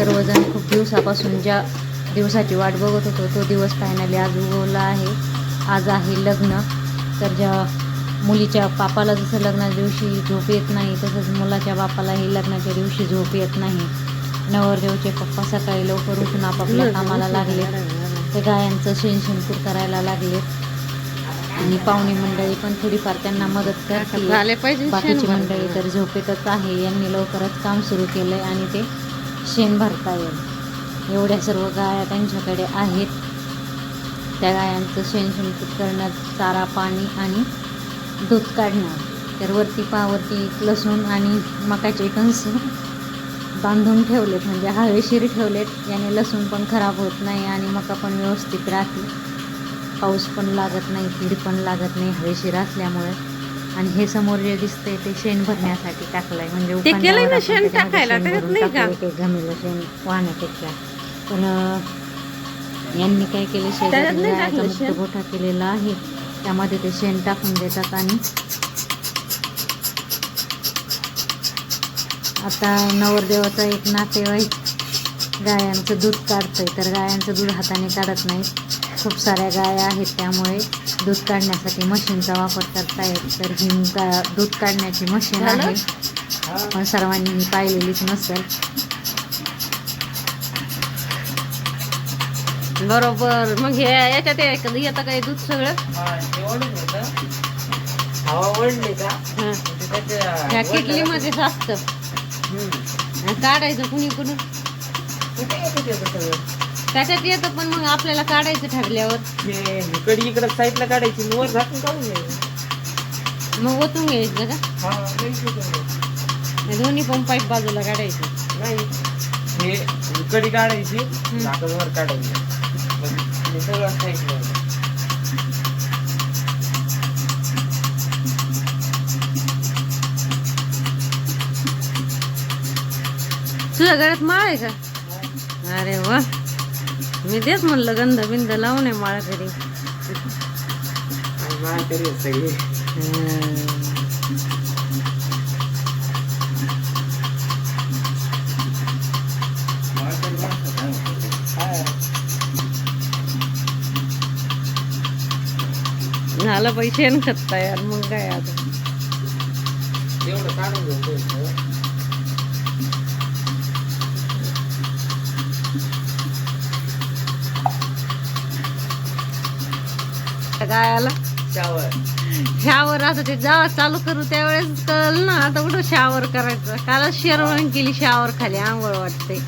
सर्वजण खूप दिवसापासून ज्या दिवसाची वाट बघत होतो तो दिवस फायनली आज उगवला आहे. आज आहे लग्न. तर ज्या मुलीच्या पापाला जसं लग्नाच्या दिवशी झोप येत नाही तसंच मुलाच्या बापालाही लग्नाच्या दिवशी झोप येत नाही. नवरदेवचे पप्पा सकाळी लवकर उठून आपापल्या कामाला लागले. ते गायांचं शेणशेणकूर करायला लागले. आणि पाहुणी मंडळी पण थोडीफार त्यांना मदत करते बाकीची मंडळी तर झोपेतच आहे. यांनी लवकरच काम सुरू केलं आहे आणि ते शेण भरता येईल. एवढ्या सर्व गाया त्यांच्याकडे आहेत. त्या गायांचं शेण शेणकूट करण्यात चारा पाणी आणि दूध काढणं तर वरती पावरती लसूण आणि मकाचे कंस बांधून ठेवलेत म्हणजे हवेशीर ठेवलेत. याने लसूण पण खराब होत नाही आणि मका पण व्यवस्थित राहते पाऊस पण लागत नाही कीड पण लागत नाही हवेशीर असल्यामुळे. आणि हे समोर जे दिसतंय ते शेण भरण्यासाठी टाकलंय. म्हणजे ते केलंय ना शेण टाकायला, शेण त्याच्यात नाही का? वाहण्यापेक्षा. पण यांनी काय केलं? शेण? गोठा केलेला आहे. त्यामध्ये ते शेण टाकून देतात आणि आता नवरदेवाचा एक नातेवाईक गायांचं दूध काढतंय तर गायांचं दूध हाताने काढत नाही. खूप साऱ्या गाया आहेत त्यामुळे दूध काढण्यासाठी मशीनचा वापर करतायत तर ही गा दूध काढण्याची मशीन? आहे. पण सर्वांनी ही पाहिलेलीच नसेल. बरोबर. मग हे याच्यात हे येतं काय दूध सगळं? हं. ह्या किटलीमध्येच असतं. काढायचं कुणी कुणी? त्याच्यात येतं पण मग आपल्याला काढायचं ठरल्यावर. इकडे इकडे साईडला काढायची आणि वर झाकून काढून घ्यायचं. मग ओतून घ्यायचं का? हा. हे दोन्ही पण पाईप बाजूला काढायचं. नाही हे इकडे काढायची झाकण वर काढायची. मग हे सगळं साईडला तुझ्या घरात माळ आहे का? अरे वा. मी तेच म्हणलं गंध बिंद लावून आहे माळ घरी. झालं पैसे खत यार मग काय आता? गायाला. शावर शावर आता ते जेव्हा चालू करू त्यावेळेस कळल ना. आता कुठं शावर करायचं? कालच शेरवण केली शावर खाली आंघोळ वाटते.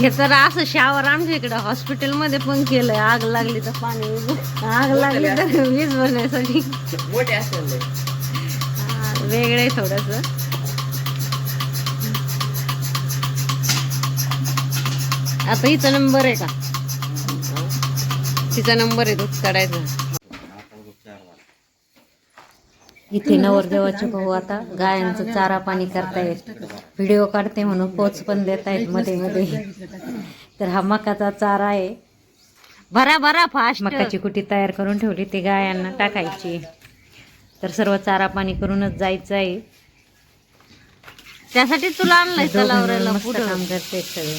हे तर असं शावर आमच्या इकडे हॉस्पिटलमध्ये पण केलंय. आग लागली तर पाणी आग लागली तर वीज लय. वेगळे थोडस. आता हिचा नंबर आहे का? तिचा नंबर आहे दूध काढायचा. इथे नवरदेवाचे भाऊ आता गायांचं चारा पाणी करतायत. व्हिडिओ काढते म्हणून पोच पण देत आहेत मध्ये मध्ये. तर हा मकाचा चारा आहे. भरा भरा फास्ट मकाची कुटी तयार करून ठेवली ते गायांना टाकायची. तर सर्व चारा पाणी करूनच जायचं आहे त्यासाठी तुला आणलंय काम करते सगळे.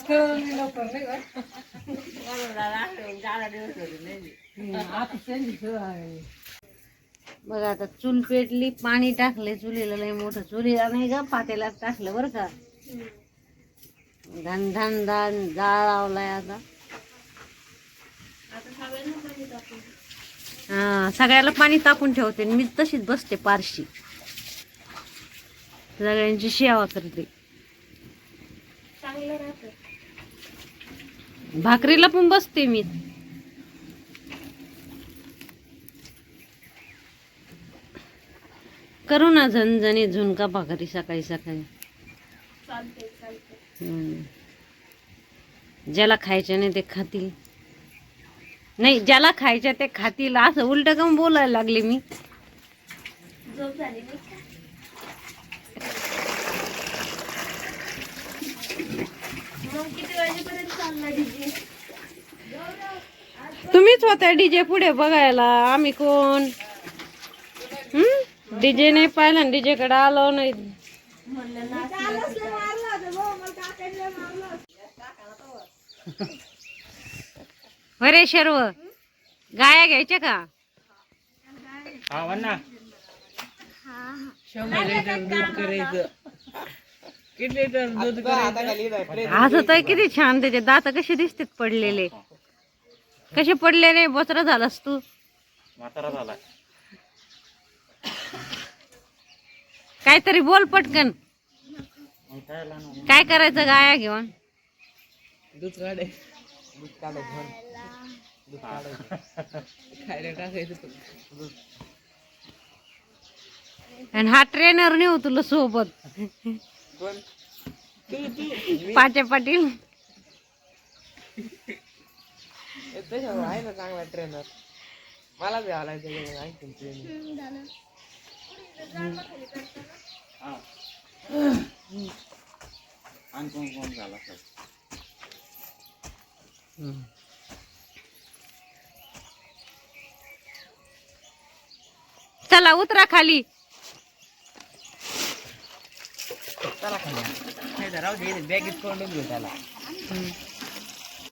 कळलं नाही लवकर नाही बघा आता चूल पेटली पाणी टाकले चुलीला लय मोठं चुलीला नाही का? पातेला टाकलं बरं का? धन धन धन जाळ लावलाय आता. हा सगळ्याला पाणी तापून ठेवते आणि मी तशीच बसते पारशी. सगळ्यांची सेवा करते. भाकरीला पण बसते मी. करू ना झणझणी झुणका भाकरी सकाळी सकाळी. ज्याला खायचं नाही ते खातील. नाही ज्याला खायचं ते खातील. असं उलट कम बोलायला लागले मी? तुम्हीच होत्या डीजे पुढे बघायला. आम्ही कोण? डीजे नाही पाहिला डीजे कडे आलो नाही. अरे शर्व गाया घ्यायच्या का? हा म्हण ना शंभर लिटर दूध करायचं किती लिटर दूध करायचं असं तर किती छान त्याचे दात कसे दिसतात पडलेले. कसे पडलेले बोचरा झालास तू? म्हातारा झाला. काहीतरी बोल पटकन. काय करायचं गाया घेऊन? दूध काढे. दूध काढायचं दूध काढायचं खायला टाकायचं दूध आणि हा ट्रेनर नेऊ तुला सोबत. पण पाट्या पाटील त्याच्यावर आहे ना चांगला ट्रेनर मला बी आलाय त्याच्यावर ऐकून ट्रेनर आणि कोण कोण झाला सर? चला उतरा खाली. चला खाली राहू दे बॅगेत कोंडून घेऊ त्याला.